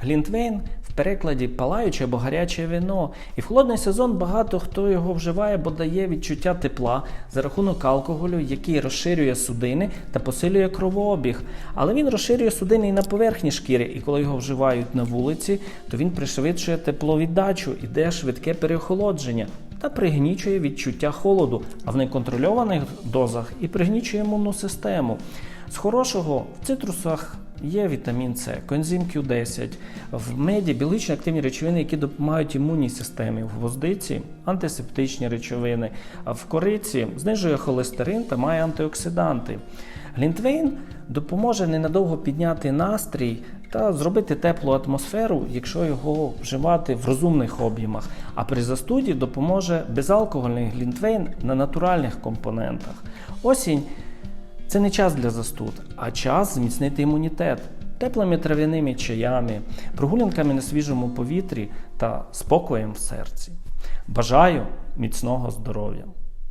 Глінтвейн в перекладі палаюче або гаряче вино. І в холодний сезон багато хто його вживає, бо дає відчуття тепла за рахунок алкоголю, який розширює судини та посилює кровообіг. Але він розширює судини і на поверхні шкіри, і коли його вживають на вулиці, то він пришвидшує тепловіддачу, іде швидке переохолодження та пригнічує відчуття холоду, а в неконтрольованих дозах і пригнічує імунну систему. З хорошого в цитрусах є вітамін С, коензим Q10, в меді біличні активні речовини, які допомагають імунній системі, в гвоздиці антисептичні речовини, а в кориці знижує холестерин та має антиоксиданти. Глінтвейн допоможе ненадовго підняти настрій та зробити теплу атмосферу, якщо його вживати в розумних об'ємах. А при застуді допоможе безалкогольний глінтвейн на натуральних компонентах. Осінь це не час для застуд, а час зміцнити імунітет теплими трав'яними чаями, прогулянками на свіжому повітрі та спокоєм в серці. Бажаю міцного здоров'я!